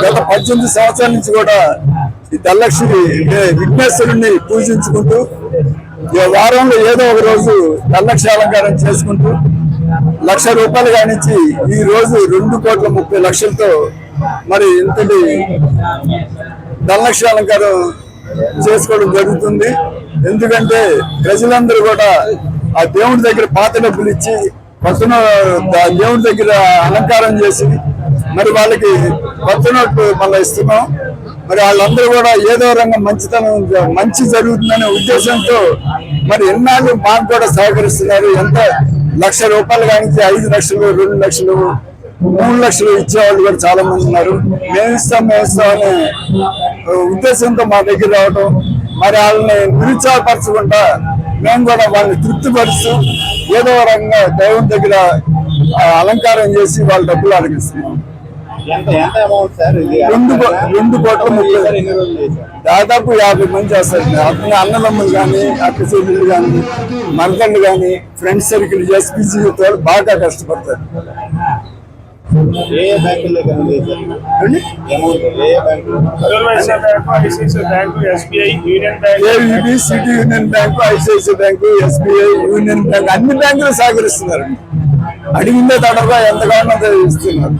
గత పద్దెనిమిది సంవత్సరాల నుంచి కూడా ఈ తల్లక్ష్మి విఘ్నేశ్వరుణ్ణి పూజించుకుంటూ ఈ వారంలో ఏదో ఒక రోజు తల్లక్షి అలంకారం చేసుకుంటూ లక్ష రూపాయలు కానించి ఈ రోజు రెండు కోట్ల ముప్పై లక్షలతో మరి ఇంతటి ధనలక్ష అలంకారం చేసుకోవడం జరుగుతుంది. ఎందుకంటే ప్రజలందరూ కూడా ఆ దేవుడి దగ్గర పాత డబ్బులు ఇచ్చి కొత్త దేవుడి దగ్గర అలంకారం చేసి మరి వాళ్ళకి కొత్త నోట్లు మళ్ళీ ఇస్తున్నాం. మరి వాళ్ళందరూ కూడా ఏదో రంగం మంచితనం మంచి జరుగుతుందనే ఉద్దేశంతో మరి ఎన్నాళ్ళు మాకు కూడా సహకరిస్తున్నారు. ఎంత? లక్ష రూపాయలు కానీ ఐదు లక్షలు రెండు లక్షలు మూడు లక్షలు ఇచ్చేవాళ్ళు కూడా చాలా మంది ఉన్నారు. మేము ఇస్తాం మేము ఇస్తాం అనే ఉద్దేశంతో మా దగ్గర రావడం మరి వాళ్ళని నిరుత్సాహపరచకుండా మేము కూడా వాళ్ళని తృప్తిపరుస్తూ ఏదో రకంగా దైవం దగ్గర అలంకారం చేసి వాళ్ళ డబ్బులు అడిగిస్తున్నాం. రెండు రెండు కోట్ల ముప్పై దాదాపు యాభై మంది చేస్తారు. అతని అన్నదమ్ములు కానీ అక్క చెల్లెళ్ళు కానీ మరదళ్ళు కానీ ఫ్రెండ్స్ సర్కిల్ ఎస్పీసీ వాళ్ళు బాగా కష్టపడతారు. ఏ బ్యాంకుల్లో City Union bank. ICICI bank SBI Union bank అన్ని బ్యాంకులు సహకరిస్తున్నారు. అడిగిందే తడగా ఎంత కావాలో అంత ఇస్తున్నారు.